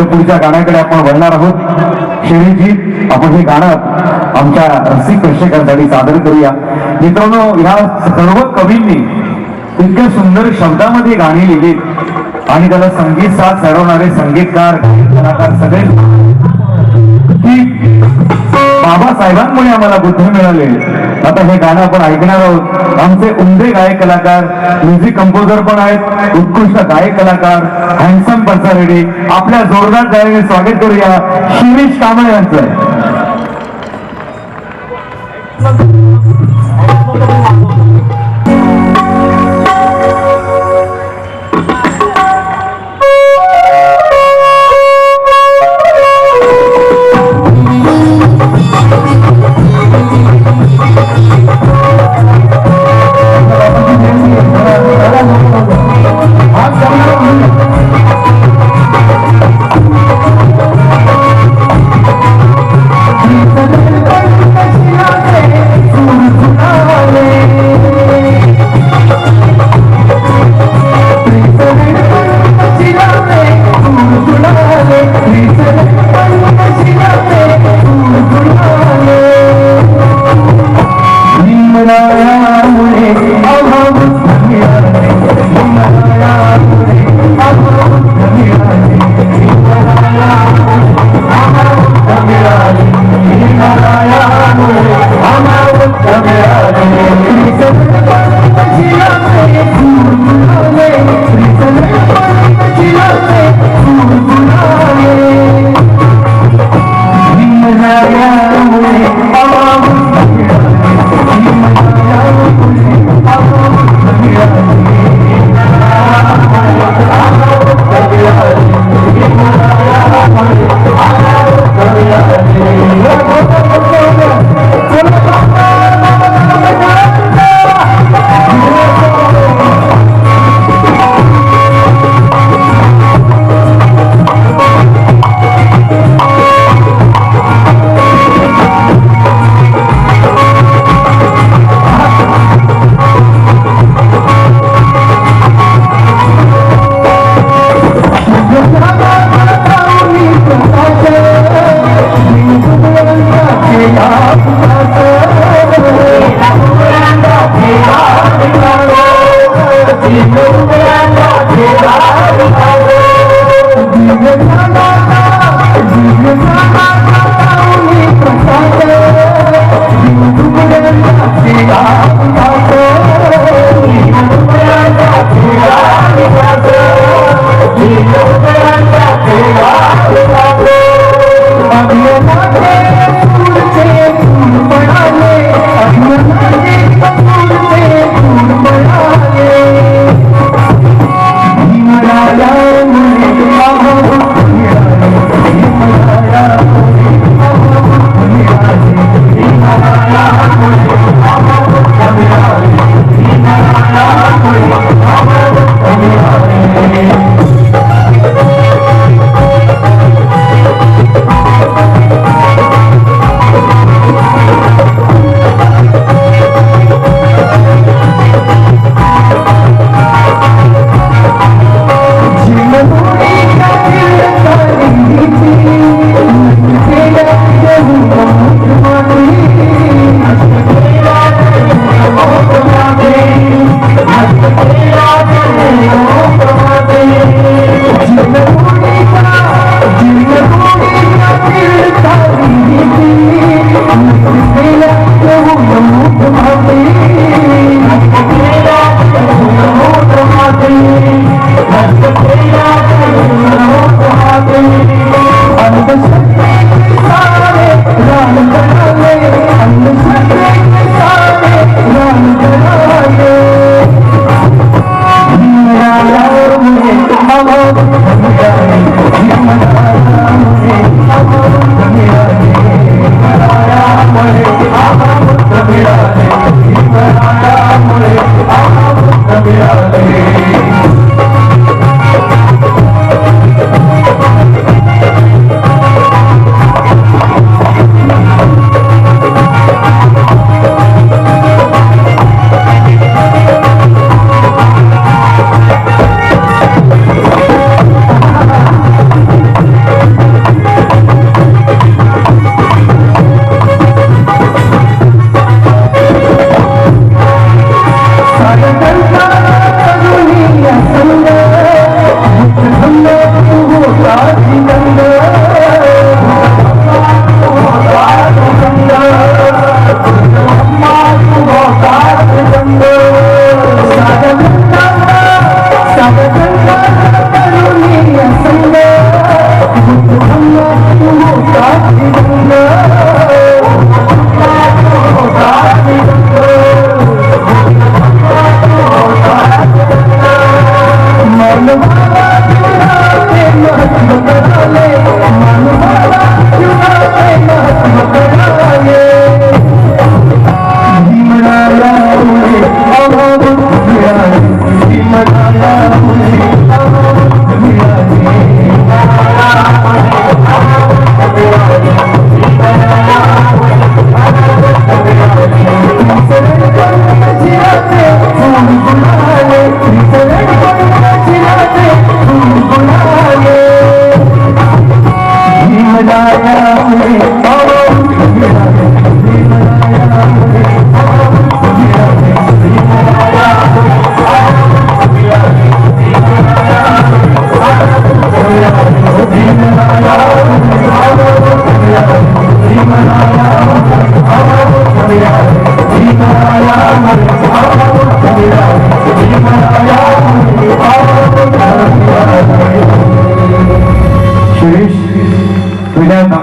पुढच्या गाण्याकडे आपण वळणार आहोत. शेरीजी आपण हे गाणं आमच्या रसिक प्रेक्षकांसाठी सादर करूया. मित्रांनो ह्या सर्व कवींनी इतक्या सुंदर शब्दामध्ये गाणी लिहिली आणि त्याला संगीत साथ सडवणारे संगीतकार कलाकार सगळे. की बाबासाहेबांमुळे आम्हाला बुद्ध मिळाले. आता हे गाणं आपण ऐकणार आहोत. आमचे उमदे गायक कलाकार म्युझिक कंपोजर पण आहेत उत्कृष्ट गायक कलाकार हँडसम पर्सनॅलिटी आपल्या जोरदार गायने स्वागत करूया शिरीष कांबळे यांचं. Allah,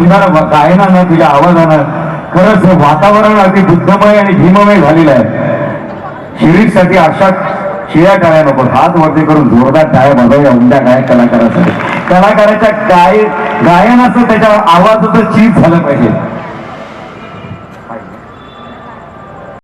सुंदर गायनानं तिच्या आवाजानं खरंच वातावरण अगदी बुद्धमय आणि भीममय झालेलं आहे. शिरीषसाठी अशा शिया टाळ्या नको हात वरती करून जोरदार टाळ्या बजावूया उमद्या गायक कलाकारासाठी. कलाकाराच्या गाय गायनाचं त्याच्या आवाजाचं चीज झालं पाहिजे.